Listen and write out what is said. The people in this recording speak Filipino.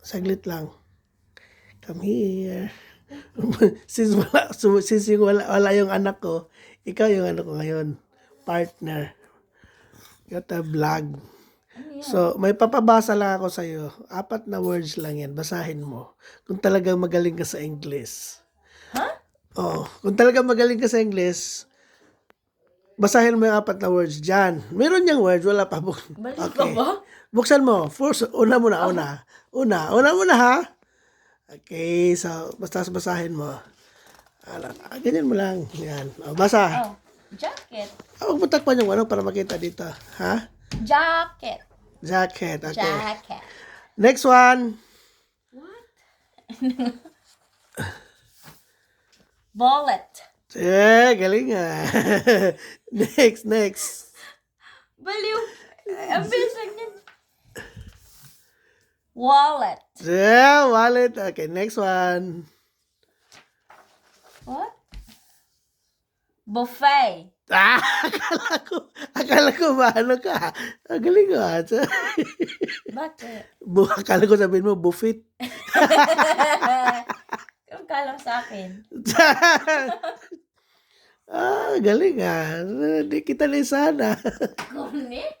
Saglit lang. Come here. since wala, since yung wala, wala yung anak ko, ikaw yung ano ko ngayon. Partner. Got a vlog. So, may papabasa lang ako sa'yo. Apat na words lang yan. Basahin mo. Kung talagang magaling ka sa English. Ha? Oo. Kung talagang magaling ka sa English, basahin mo yung apat na words dyan. Meron niyang words, wala pa. Buk- Balik ka ba? Buksan mo. First, una muna, una. Una. Una muna, ha? Okay, so, basta basahin mo. Alam, ah, ganyan mo lang. Yan. O, basa. Oh, jacket. Ah, Huwag mo takpan yung ano para makita dito. Ha? Jacket. Jacket. Okay. Jacket. Next one. Wallet. Eh, galing ah. next, next. Baliw. Yan. Wallet. Yeah, wallet. Okay, next one. What? Buffet. Ah, akala ko, akala ko ba ano ka? Ang galing ah. Bakit? Bu, akala ko sabihin mo, buffet. Yung kalam sa akin. ah, galing ah. Hindi kita na sana. Kuni?